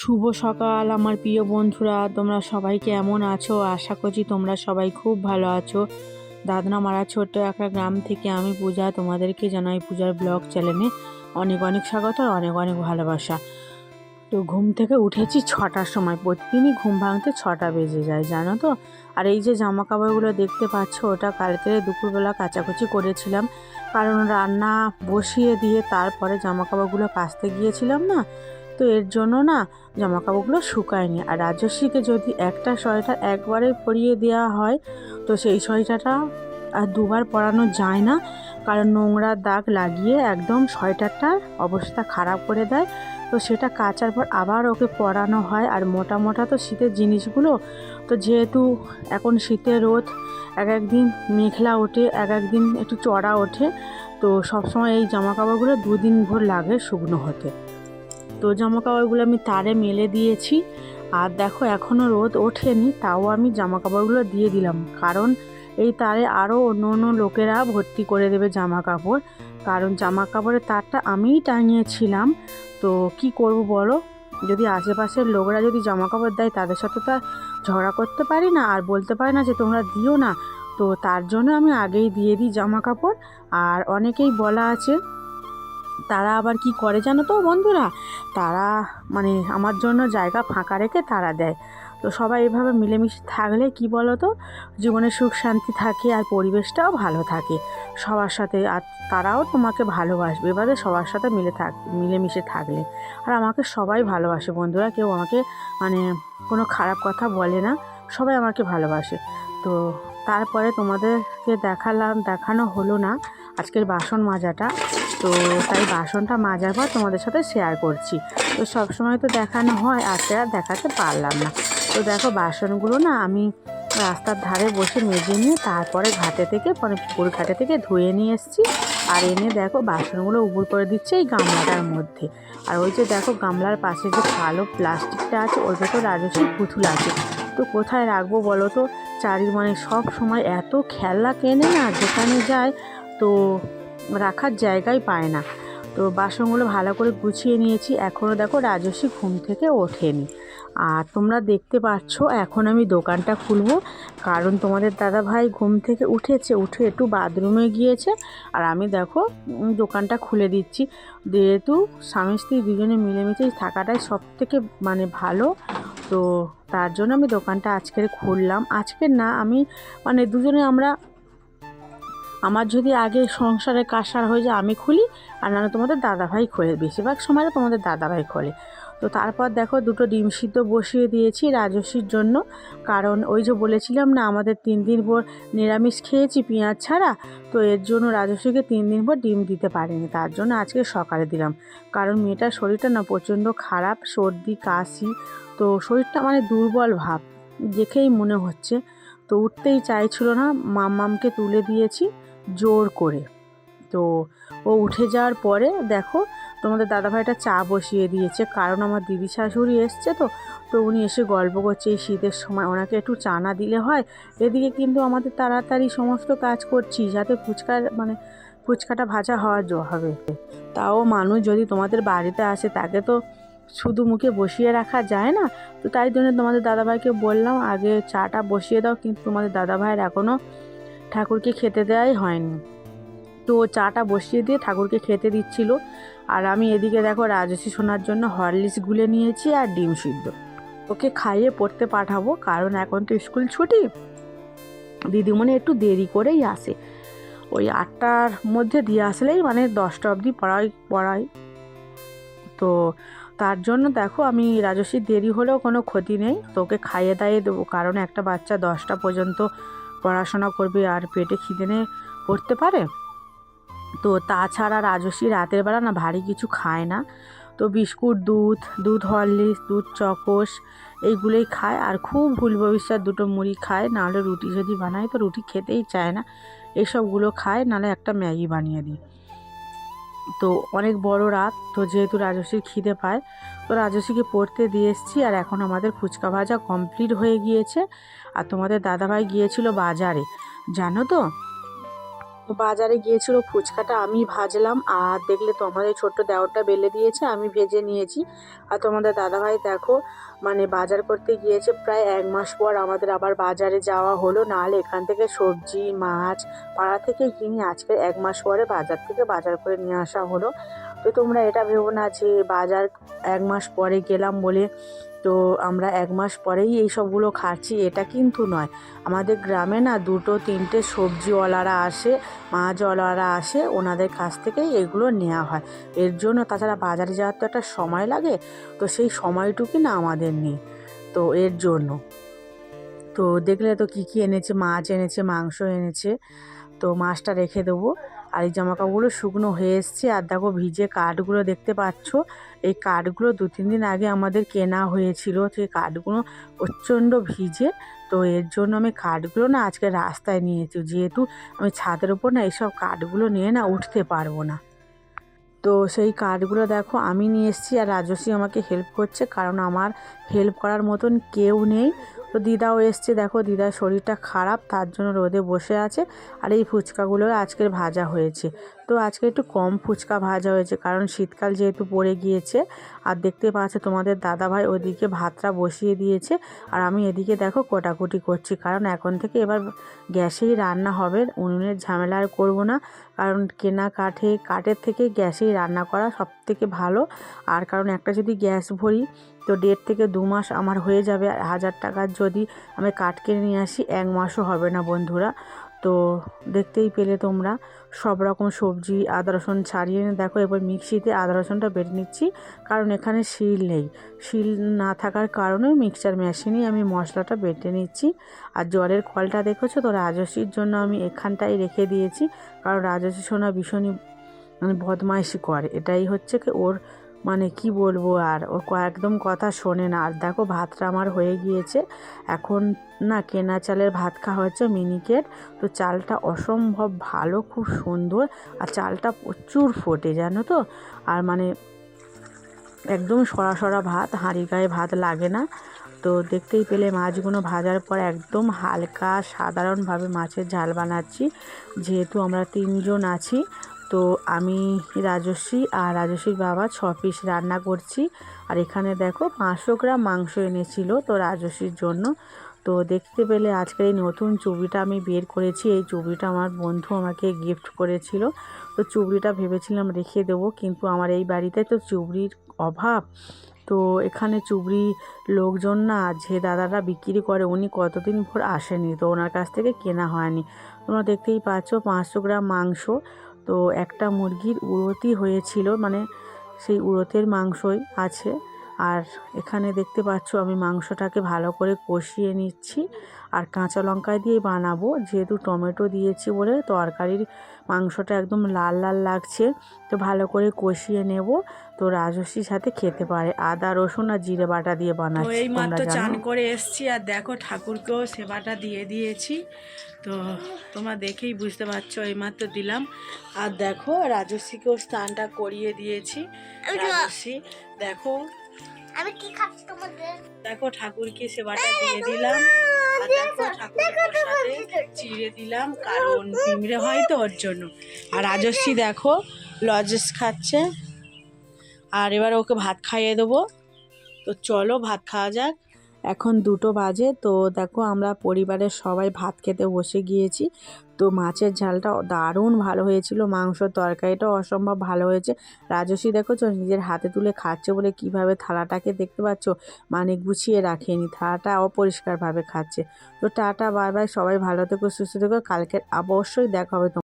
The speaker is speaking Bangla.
শুভ সকাল, আমার প্রিয় বন্ধুরা। তোমরা সবাই কেমন আছো? আশা করছি তোমরা সবাই খুব ভালো আছো। দাদনা মারা ছোট্ট একটা গ্রাম থেকে আমি পূজা, তোমাদেরকে জানাই পূজার ব্লগ চ্যানেলে অনেক অনেক স্বাগত আর অনেক অনেক ভালোবাসা। তো ঘুম থেকে উঠেছি ছটার সময়, প্রতিদিনই ঘুম ভাঙতে ছটা বেজে যায়, জানো তো? আর এই যে জামা কাপড়গুলো দেখতে পাচ্ছ, ওটা কালকে দুপুরবেলা কাচাকুচি করেছিলাম। কারণ রান্না বসিয়ে দিয়ে তারপরে জামা কাপড়গুলো কাচতে গিয়েছিলাম না? তো এর জন্য না জামা কাপড়গুলো শুকায়নি। আর রাজস্বীকে যদি একটা সোয়েটার একবারে পরিয়ে দেওয়া হয়, তো সেই সোয়েটারটা আর দুবার পরানো যায় না। কারণ নোংরা দাগ লাগিয়ে একদম সোয়েটারটার অবস্থা খারাপ করে দেয়। তো সেটা কাচার পর আবার ওকে পরানো হয়। আর মোটা মোটা তো শীতের জিনিসগুলো। তো যেহেতু এখন শীতের রোদ, এক একদিন মেঘলা ওঠে, এক একদিন একটু চড়া ওঠে, তো সবসময় এই জামা কাপড়গুলো দুদিন ভোর লাগে শুকনো হতে। তো জামা কাপড়গুলো আমি তারে মেলে দিয়েছি। আর দেখো এখনও রোদ ওঠেনি, তাও আমি জামা কাপড়গুলো দিয়ে দিলাম। কারণ এই তারে আরও অন্য অন্য লোকেরা ভর্তি করে দেবে জামা কাপড় কারণ জামা কাপড়ের তারটা আমিই টাঙিয়েছিলাম। তো কি করব বলো? যদি আশেপাশের লোকরা যদি জামা কাপড় দেয়, তাদের সাথে তো আর ঝগড়া করতে পারি না। আর বলতে পারি না যে, তোমরা দিও না। তো তার জন্য আমি আগেই দিয়ে দিই জামা কাপড় আর অনেকেই বলা আছে তারা আবার কি করে জানো তো বন্ধুরা? তারা মানে আমার জন্য জায়গা ফাঁকা রেখে তারা দেয়। তো সবাই এভাবে মিলেমিশে থাকলে কি বলো তো জীবনে সুখ, শান্তি থাকে আর পরিবেশটাও ভালো থাকে। সবার সাথে আর তারাও তোমাকে ভালোবাসবে। এবারে সবার সাথে মিলে থাক, মিলেমিশে থাকলে। আর আমাকে সবাই ভালোবাসে বন্ধুরা। কেউ আমাকে মানে কোনো খারাপ কথা বলে না। সবাই আমাকে ভালোবাসে। তো তারপরে তোমাদেরকে দেখালাম, দেখানো হলো না। আজকের বাসন মাজাটা। তো তাই বাসনটা মাজার পর তোমাদের সাথে শেয়ার করছি। তো সবসময় তো দেখানো হয় আজকে আর দেখাতে পারলাম না। তো দেখো বাসনগুলো না আমি রাস্তার ধারে বসে মেজে নিয়ে তারপরে ঘাটে থেকে মানে পুকুর ঘাটে থেকে ধুয়ে নিয়ে এসেছি। আর এনে দেখো বাসনগুলো উবুর করে দিচ্ছে এই গামলাটার মধ্যে। আর ওই যে দেখো গামলার পাশে যে কালো প্লাস্টিকটা আছে, ওর ভেতর রাজস্বী পুতুল আছে। তো কোথায় রাখব বলো তো? চারি মানে সব সময় এত খেলা কেনে না, যেখানে যায় তো রাখার জায়গাই পায় না। তো বাসনগুলো ভালো করে গুছিয়ে নিয়েছি। এখনও দেখো রাজস্বী ঘুম থেকে ওঠেনি। আর তোমরা দেখতে পাচ্ছ, এখন আমি দোকানটা খুলবো। কারণ তোমাদের দাদা ভাই ঘুম থেকে উঠেছে, উঠে একটু বাথরুমে গিয়েছে। আর আমি দেখো দোকানটা খুলে দিচ্ছি। যেহেতু স্বামী স্ত্রী দুজনে মিলেমিশে থাকাটাই সব থেকে মানে ভালো, তো তার জন্য আমি দোকানটা আজকের খুললাম। আজকের না, আমি মানে দুজনে আমরা আমার যদি আগে সংসারে কাসার হয়ে যায়, আমি খুলি, আর নাহলে তোমাদের দাদাভাই খোলে। বেশিরভাগ সময় তোমাদের দাদাভাই খোলে। তো তারপর দেখো দুটো ডিম সিদ্ধ বসিয়ে দিয়েছি রাজস্বীর জন্য। কারণ ওই যে বলেছিলাম না, আমাদের তিন দিন পর নিরামিষ খেয়েছি পেঁয়াজ ছাড়া, তো এর জন্য রাজস্বীকে তিন দিন পর ডিম দিতে পারিনি। তার জন্য আজকে সকালে দিলাম। কারণ মেয়েটার শরীরটা না প্রচণ্ড খারাপ, সর্দি, কাশি, তো শরীরটা মানে দুর্বল ভাব। দেখেই মনে হচ্ছে। তো উঠতেই চাইছিল না, মাম্মামকে তুলে দিয়েছি। জোর করে। তো ও উঠে যাওয়ার পরে দেখো তোমাদের দাদাভাইটা চা বসিয়ে দিয়েছে, কারণ আমার দিদি শাশুড়ি এসছে তো তো উনি এসে গল্প করছে এই শীতের সময়, ওনাকে একটু চা না দিলে হয়। এদিকে কিন্তু আমাদের তাড়াতাড়ি সমস্ত কাজ করছি, যাতে ফুচকার মানে ফুচকাটা ভাজা হওয়া জ- হবে। তাও মানুষ যদি তোমাদের বাড়িতে আসে, তাকে তো শুধু মুখে বসিয়ে রাখা যায় না। তো তাই জন্য তোমাদের দাদাভাইকে বললাম, আগে চাটা বসিয়ে দাও, কিন্তু তোমাদের দাদাভাইয়ের এখনও ঠাকুরকে খেতে দেওয়াই হয়নি। তো চাটা বসিয়ে দিয়ে ঠাকুরকে খেতে দিচ্ছিল। আর আমি এদিকে দেখো রাজস্বী শোনার জন্য হরলিক্স গুলে নিয়েছি আর ডিম সিদ্ধ। ওকে খাইয়ে পড়তে পাঠাবো, কারণ এখন তো স্কুল ছুটি। দিদিমণি একটু দেরি করেই আসে। ওই আটটার মধ্যে দিয়ে আসলেই মানে দশটা অবধি পড়াই পড়াই। তো তার জন্য দেখো আমি রাজস্বীর দেরি হলেও কোনো ক্ষতি নেই তোকে খাইয়ে দাইয়ে দেবো, কারণ একটা বাচ্চা দশটা পর্যন্ত পড়াশোনা করবে আর পেটে খিদে নিয়ে পড়তে পারে? তো তাছাড়া রাজস্বী রাতের বেলা না ভারী কিছু খায় না। তো বিস্কুট, দুধ দুধ হরলিক্স, দুধ চকোস এইগুলোই খায় আর খুব ভুল ভবিষ্যৎ দুটো মুড়ি খায়। নাহলে রুটি যদি বানায় তো রুটি খেতেই চায় না। এসবগুলো খায়, নাহলে একটা ম্যাগি বানিয়ে দিই। তো অনেক বড় রাত। তো যেহেতু রাজস্বীর খিদে পায়, তো রাজস্বীকে পড়তে দিয়ে এসেছি আর এখন আমাদের ফুচকা ভাজা কমপ্লিট হয়ে গিয়েছে। আর তোমাদের দাদাভাই গিয়েছিল বাজারে। জানো তো বাজারে গিয়েছিল, ফুচকাটা আমি ভাজলাম, আর দেখলে তোমাদের ছোট্ট দেওরটা বেলে দিয়েছে, আমি ভেজে নিয়েছি। আর তোমাদের দাদাভাই দেখো মানে বাজার করতে গিয়েছে, প্রায় এক মাস পর আমাদের আবার বাজারে যাওয়া হলো। নাহলে এখান থেকে সবজি, মাছ, পাড়া থেকে কিনে আজকে এক মাস পরে বাজার থেকে বাজার করে নিয়ে আসা হলো। তো তোমরা এটা ভেবো না যে বাজার এক মাস পরে গেলাম বলে তো আমরা এক মাস পরেই এই সবগুলো খাচ্ছি, এটা কিন্তু নয়। আমাদের গ্রামে না দুটো তিনটে সবজিওয়ালারা আসে, মাছওয়ালারা আসে, ওনাদের কাছ থেকেই এগুলো নেওয়া হয়। এর জন্য তাছাড়া বাজারে যাওয়ার তো একটা সময় লাগে, তো সেই সময়টুকু না আমাদের নেই, তো এর জন্য। তো দেখলে তো কী কী এনেছে, মাছ এনেছে, মাংস এনেছে, তো মাছটা রেখে দেবো। আর এই জামাকাপড়গুলো শুকনো হয়ে এসছে। আর দেখো ভিজে কাঠগুলো দেখতে পাচ্ছ। এই কাঠগুলো দু, তিন দিন আগে আমাদের কেনা হয়েছিল। সেই কাঠগুলো প্রচণ্ড ভিজে। তো এর জন্য আমি কাঠগুলো না আজকে রাস্তায় নিয়েছি। যেহেতু আমি ছাদের ওপর না এইসব কাঠগুলো নিয়ে না উঠতে পারব না। তো সেই কার্ডগুলো দেখো আমি নিয়ে এসেছি। আর রাজস্বী আমাকে হেল্প করছে। কারণ আমার হেল্প করার মতন কেউ নেই। তো দিদাও এসছে, দেখো দিদার শরীরটা খারাপ, তার জন্য রোদে বসে আছে। আর এই ফুচকাগুলো আজকের ভাজা হয়েছে। তো আজকে একটু কম ফুচকা ভাজা হয়েছে, কারণ শীতকাল যেহেতু পড়ে গিয়েছে। আর দেখতে পাচ্ছ তোমাদের দাদাভাই ওদিকে ভাতটা বসিয়ে দিয়েছে, আর আমি এদিকে দেখো কোটাকুটি করছি, কারণ এখন থেকে এবার গ্যাসেই রান্না হবে, উনুনের ঝামেলা আর করব না, কারণ কেনা কাঠে, কাঠের থেকে গ্যাসেই রান্না করা সব থেকে ভালো। আর কারণ একটা যদি গ্যাস ভরি, তো দেড় থেকে দু মাস আমার হয়ে যাবে, আর হাজার টাকার যদি আমি কাঠ কিনে নিয়ে আসি, এক মাসও হবে না বন্ধুরা। তো দেখতেই পেলে তোমরা। সব রকম সবজি, আদা, রসুন ছাড়িয়ে এনে দেখো, এবার মিক্সিতে আদা, রসুনটা বেটে নিচ্ছি। কারণ এখানে শিল নেই। শিল না থাকার কারণে মিক্সচার মেশিনেই আমি মশলাটা বেটে নিচ্ছি। আর জলের কলটা দেখেছ তো রাজস্বীর জন্য আমি এখানটাই রেখে দিয়েছি। কারণ রাজস্বী সোনা ভীষণই মানে বদমাইশি করে। এটাই হচ্ছে কি ওর মানে কি বলব আর, ও একদম কথা শোনে না। আর দেখো, ভাতটা আমার হয়ে গিয়েছে। এখন না কেনা চালের ভাত খাওয়া হচ্ছে মিনিকেট তো চালটা অসম্ভব ভালো, খুব সুন্দর। আর চালটা প্রচুর ফোটে, জানো তো? আর মানে একদম সরা সরা ভাত হাঁড়ি গায়ে ভাত লাগে না। তো দেখতেই পেলে মাছগুলো ভাজার পর একদম হালকা সাধারণভাবে মাছের ঝাল বানাচ্ছি। যেহেতু আমরা তিনজন আছি তো আমি রাজস্বী আর রাজস্বীর বাবা ছ পিস রান্না করছি। আর এখানে দেখো পাঁচশো গ্রাম মাংস এনেছিল তো রাজস্বীর জন্য। তো দেখতে পেলে আজকের এই নতুন চুবড়িটা আমি বের করেছি। এই চুবড়িটা আমার বন্ধু আমাকে গিফট করেছিল। তো চুবড়িটা ভেবেছিলাম রেখে দেবো, কিন্তু আমার এই বাড়িতে তো চুবড়ির অভাব। তো এখানে চুবড়ি লোকজন না, যে দাদারা বিক্রি করে উনি কতদিন ভোর আসেনি, তো ওনার কাছ থেকে কেনা হয়নি। তোমরা দেখতেই পাচ্ছ পাঁচশো গ্রাম মাংস। তো একটা মুরগির উড়তি হয়েছিল মানে সেই উড়তের মাংসই আছে। আর এখানে দেখতে পাচ্ছ আমি মাংসটাকে ভালো করে কষিয়ে নিচ্ছি। আর কাঁচা লঙ্কা দিয়ে বানাবো। যেহেতু টমেটো দিয়েছি বলে তরকারির মাংসটা একদম লাল লাল লাগছে তো ভালো করে কষিয়ে নেব। তো রাজস্বীর সাথে খেতে পারে। আদা রসুন আর জিরে বাটা দিয়ে বানাচ্ছি। এই মাত্র চান করে এসছি আর দেখো ঠাকুরকেও সেবাটা দিয়ে দিয়েছি। তো তোমরা দেখেই বুঝতে পারছ এই মাত্র দিলাম। আর দেখো রাজস্বীকেও স্নানটা করিয়ে দিয়েছি। রাজস্বী দেখো আমি কি খাচ্ছি তোমাদের? দেখো ঠাকুরকে সেবাটা দিয়ে দিলাম। আর দেখো সাথে চিড়ে দিলাম কারণ পিমড়ে হয় তো ওর জন্য। আর রাজস্বী দেখো লজেস খাচ্ছে। আর এবার ওকে ভাত খাইয়ে দেবো। তো চলো ভাত খাওয়া যাক। এখন দুটো বাজে, তো দেখো আমরা পরিবারের সবাই ভাত খেতে বসে গিয়েছি। তো মাছের ঝালটা দারুণ ভালো হয়েছিল, মাংসর তরকারিটাও অসম্ভব ভালো হয়েছে। রাজস্বী দেখো তো নিজের হাতে তুলে খাচ্ছে বলে কীভাবে থালাটাকে দেখতে পাচ্ছ? মানে গুছিয়ে রাখেনি, থালাটা অপরিষ্কারভাবে খাচ্ছে। তো টাটা, বাই বাই, সবাই ভালো থেকো, সুস্থ থেকো কালকে অবশ্যই দেখা হবে